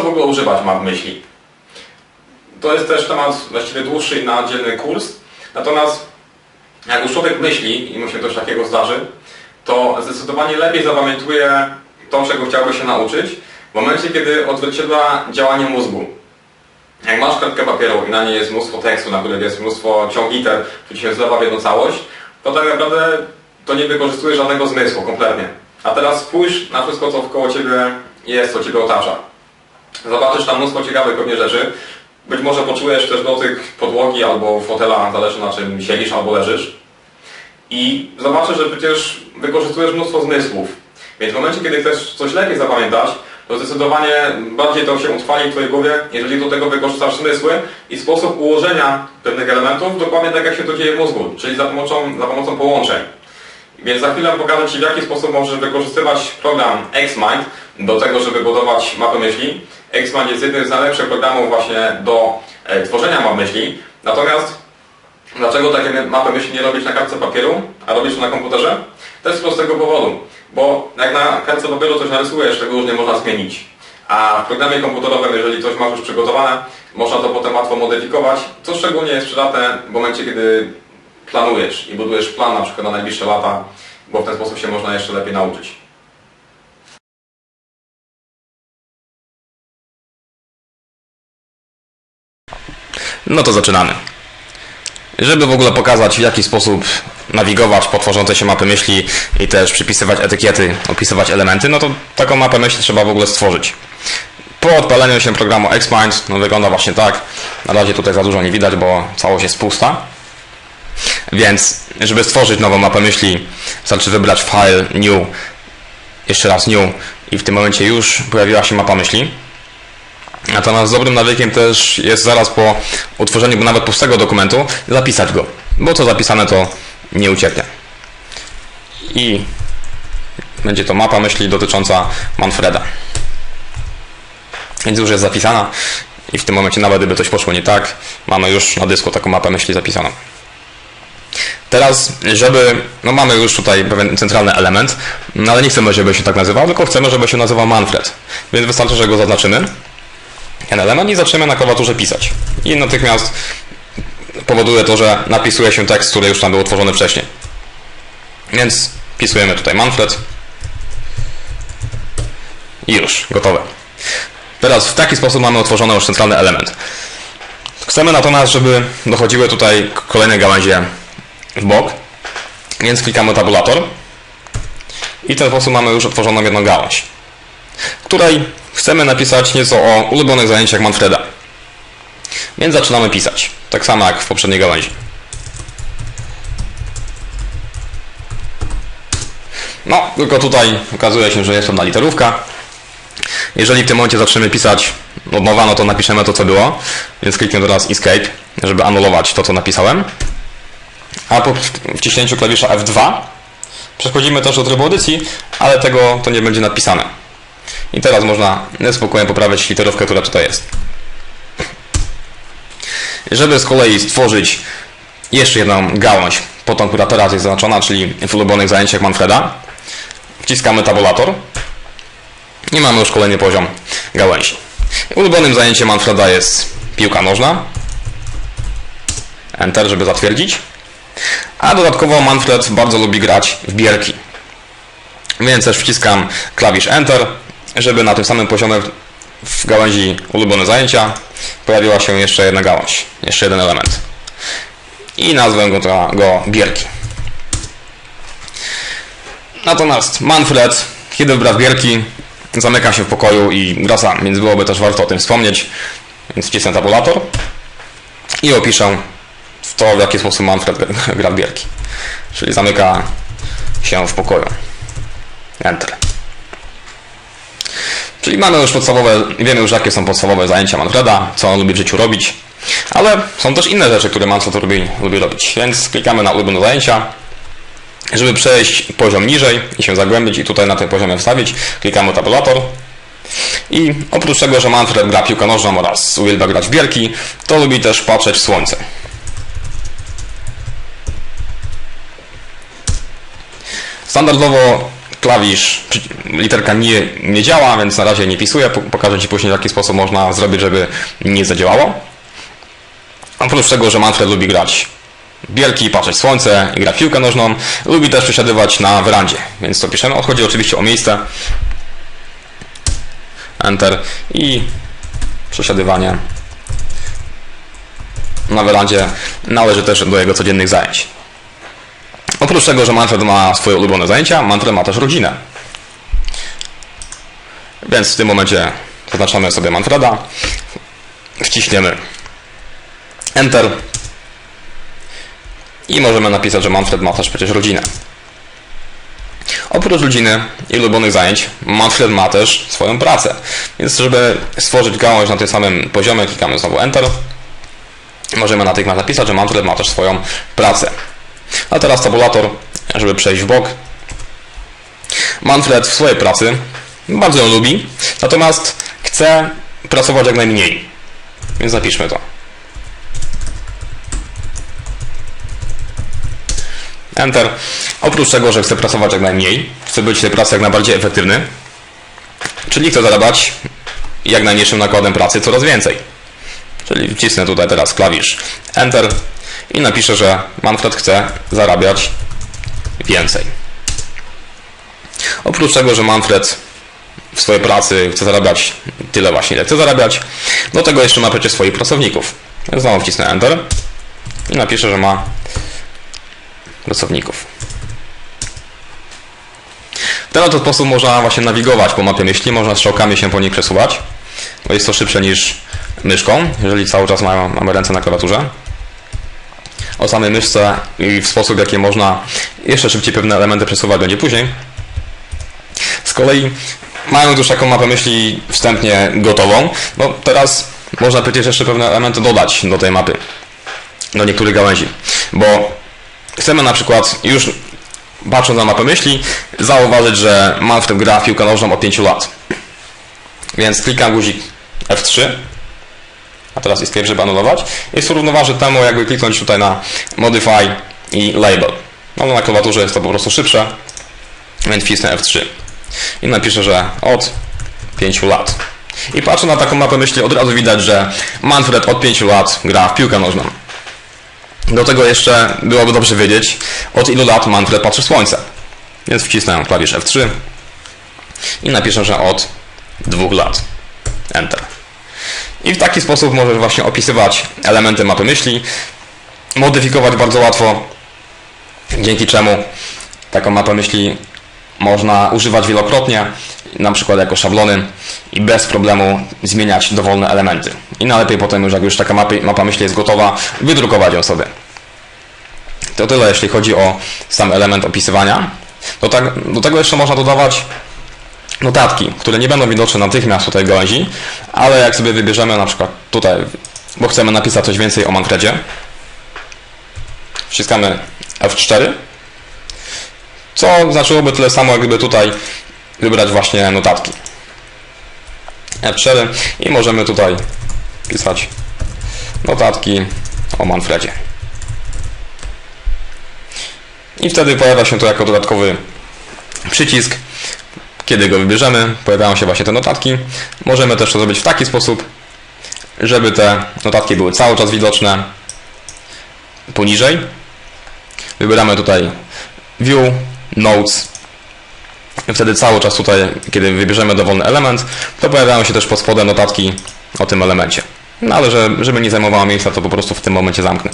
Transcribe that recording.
co w ogóle używać map myśli? To jest też temat właściwie dłuższy na oddzielny kurs. Natomiast jak już człowiek myśli i mu się coś takiego zdarzy, to zdecydowanie lepiej zapamiętuje to, czego chciałby się nauczyć, w momencie, kiedy odzwierciedla działanie mózgu. Jak masz kartkę papieru i na niej jest mnóstwo tekstu, na którym jest mnóstwo ciąg liter, który się zlewa w jedną całość, to tak naprawdę to nie wykorzystuje żadnego zmysłu kompletnie. A teraz spójrz na wszystko, co wkoło Ciebie jest, co Ciebie otacza. Zobaczysz tam mnóstwo ciekawych pewnie rzeczy. Być może poczujesz też dotyk podłogi albo fotela, zależy na czym siedzisz albo leżysz. I zobaczysz, że przecież wykorzystujesz mnóstwo zmysłów. Więc w momencie, kiedy chcesz coś lepiej zapamiętać, to zdecydowanie bardziej to się utrwali w Twojej głowie, jeżeli do tego wykorzystasz zmysły i sposób ułożenia pewnych elementów, dokładnie tak jak się to dzieje w mózgu, czyli za pomocą, za pomocą połączeń. Więc za chwilę pokażę Ci, w jaki sposób możesz wykorzystywać program XMind do tego, żeby budować mapy myśli. XMind jest jednym z najlepszych programów właśnie do e, tworzenia map myśli. Natomiast dlaczego takie mapy myśli nie robić na kartce papieru, a robisz to na komputerze? Jest z prostego powodu, bo jak na kartce papieru coś narysujesz, tego już nie można zmienić. A w programie komputerowym, jeżeli coś masz już przygotowane, można to potem łatwo modyfikować, co szczególnie jest przydatne w momencie, kiedy planujesz i budujesz plan na przykład na najbliższe lata, bo w ten sposób się można jeszcze lepiej nauczyć. No to zaczynamy. Żeby w ogóle pokazać, w jaki sposób nawigować po tworzącej się mapy myśli i też przypisywać etykiety, opisywać elementy, no to taką mapę myśli trzeba w ogóle stworzyć. Po odpaleniu się programu Xmind, no wygląda właśnie tak. Na razie tutaj za dużo nie widać, bo całość jest pusta. Więc, żeby stworzyć nową mapę myśli, wystarczy wybrać file new, jeszcze raz new i w tym momencie już pojawiła się mapa myśli. Natomiast dobrym nawykiem też jest zaraz po utworzeniu nawet pustego dokumentu zapisać go, bo co zapisane to nie ucieknie. I będzie to mapa myśli dotycząca Manfreda. Więc już jest zapisana i w tym momencie nawet gdyby coś poszło nie tak, mamy już na dysku taką mapę myśli zapisaną. Teraz, żeby, no mamy już tutaj pewien centralny element, no ale nie chcemy, żeby się tak nazywał, tylko chcemy, żeby się nazywał Manfred. Więc wystarczy, że go zaznaczymy ten element i zaczniemy na klawiaturze pisać. I natychmiast powoduje to, że napisuje się tekst, który już tam był utworzony wcześniej. Więc pisujemy tutaj Manfred. I już, gotowe. Teraz w taki sposób mamy utworzony już centralny element. Chcemy natomiast, żeby dochodziły tutaj kolejne gałęzie w bok, więc klikamy tabulator i w ten sposób mamy już otworzoną jedną gałąź, której chcemy napisać nieco o ulubionych zajęciach Manfreda. Więc zaczynamy pisać, tak samo jak w poprzedniej gałęzi. No, tylko tutaj okazuje się, że jest pewna literówka. Jeżeli w tym momencie zaczniemy pisać od nowa, no to napiszemy to, co było. Więc kliknę teraz Escape, żeby anulować to, co napisałem. A po wciśnięciu klawisza F2 przechodzimy też do trybu edycji, ale tego to nie będzie napisane. I teraz można spokojnie poprawiać literówkę, która tutaj jest. Żeby z kolei stworzyć jeszcze jedną gałąź, po tą, która teraz jest zaznaczona, czyli w ulubionych zajęciach Manfreda, wciskamy tabulator i mamy już kolejny poziom gałęzi. Ulubionym zajęciem Manfreda jest piłka nożna. Enter, żeby zatwierdzić. A dodatkowo Manfred bardzo lubi grać w bierki. Więc też wciskam klawisz Enter, żeby na tym samym poziomie w gałęzi ulubione zajęcia pojawiła się jeszcze jedna gałąź, jeszcze jeden element. I nazwę go, to, go bierki. Natomiast Manfred, kiedy wybrał bierki, zamyka się w pokoju i gra sam, więc byłoby też warto o tym wspomnieć. Więc wcisnę tabulator i opiszę w to, w jaki sposób Manfred gra w bierki. Czyli zamyka się w pokoju. Enter. Czyli mamy już podstawowe, wiemy już jakie są podstawowe zajęcia Manfreda, co on lubi w życiu robić, ale są też inne rzeczy, które Manfred lubi, lubi robić, więc klikamy na ulubione zajęcia. Żeby przejść poziom niżej i się zagłębić i tutaj na tym poziomie wstawić, klikamy tabulator. I oprócz tego, że Manfred gra piłkę nożną oraz uwielbia grać w bierki, to lubi też patrzeć w słońce. Standardowo klawisz, literka nie, nie działa, więc na razie nie pisuję. Po- Pokażę Ci później, w jaki sposób można zrobić, żeby nie zadziałało. Oprócz tego, że Manfred lubi grać bielki, patrzeć słońce i grać w piłkę nożną, lubi też przesiadywać na werandzie, więc to piszemy. Chodzi oczywiście o miejsce. Enter i przesiadywanie na werandzie należy też do jego codziennych zajęć. Oprócz tego, że Manfred ma swoje ulubione zajęcia, Manfred ma też rodzinę. Więc w tym momencie zaznaczamy sobie Manfreda, wciśniemy Enter i możemy napisać, że Manfred ma też przecież rodzinę. Oprócz rodziny i ulubionych zajęć, Manfred ma też swoją pracę. Więc żeby stworzyć gałąź na tym samym poziomie, klikamy znowu Enter. Możemy natychmiast napisać, że Manfred ma też swoją pracę. A teraz tabulator, żeby przejść w bok. Manfred w swojej pracy bardzo ją lubi, natomiast chce pracować jak najmniej. Więc napiszmy to. Enter. Oprócz tego, że chce pracować jak najmniej, chce być w tej pracy jak najbardziej efektywny, czyli chce zarabiać jak najmniejszym nakładem pracy coraz więcej. Czyli wcisnę tutaj teraz klawisz Enter i napiszę, że Manfred chce zarabiać więcej. Oprócz tego, że Manfred w swojej pracy chce zarabiać tyle właśnie, ile chce zarabiać, do tego jeszcze ma przecież swoich pracowników. Znowu wcisnę Enter i napiszę, że ma pracowników. W ten oto sposób można właśnie nawigować po mapie myśli, można strzałkami się po niej przesuwać, bo jest to szybsze niż myszką, jeżeli cały czas ma- mamy ręce na klawiaturze. O samej myszce i w sposób, w jaki można jeszcze szybciej pewne elementy przesuwać będzie później. Z kolei mając już taką mapę myśli wstępnie gotową, no teraz można przecież jeszcze pewne elementy dodać do tej mapy, do niektórych gałęzi, bo chcemy na przykład już patrząc na mapę myśli zauważyć, że gra w piłkę nożną od 5 lat. Więc klikam guzik F3 teraz escape, żeby anulować. To równoważy temu, jakby kliknąć tutaj na Modify i Label. No na klawiaturze jest to po prostu szybsze, więc wcisnę F3 i napiszę, że od 5 lat. I patrzę na taką mapę myśli, od razu widać, że Manfred od 5 lat gra w piłkę nożną. Do tego jeszcze byłoby dobrze wiedzieć, od ilu lat Manfred patrzy w słońce. Więc wcisnę klawisz F3 i napiszę, że od 2 lat. Enter. I w taki sposób możesz właśnie opisywać elementy mapy myśli, modyfikować bardzo łatwo, dzięki czemu taką mapę myśli można używać wielokrotnie, na przykład jako szablony i bez problemu zmieniać dowolne elementy. I najlepiej potem już jak już taka mapy, mapa myśli jest gotowa, wydrukować ją sobie. To tyle jeśli chodzi o sam element opisywania. Do, tak, do tego jeszcze można dodawać notatki, które nie będą widoczne natychmiast tutaj gałęzi, ale jak sobie wybierzemy na przykład tutaj, bo chcemy napisać coś więcej o Manfredzie, wciskamy F4, co znaczyłoby tyle samo, jakby tutaj wybrać właśnie notatki. F4 i możemy tutaj pisać notatki o Manfredzie. I wtedy pojawia się to jako dodatkowy przycisk, kiedy go wybierzemy, pojawiają się właśnie te notatki. Możemy też to zrobić w taki sposób, żeby te notatki były cały czas widoczne poniżej. Wybieramy tutaj View, Notes. Wtedy cały czas tutaj, kiedy wybierzemy dowolny element, to pojawiają się też pod spodem notatki o tym elemencie. No ale że, żeby nie zajmowało miejsca, to po prostu w tym momencie zamknę.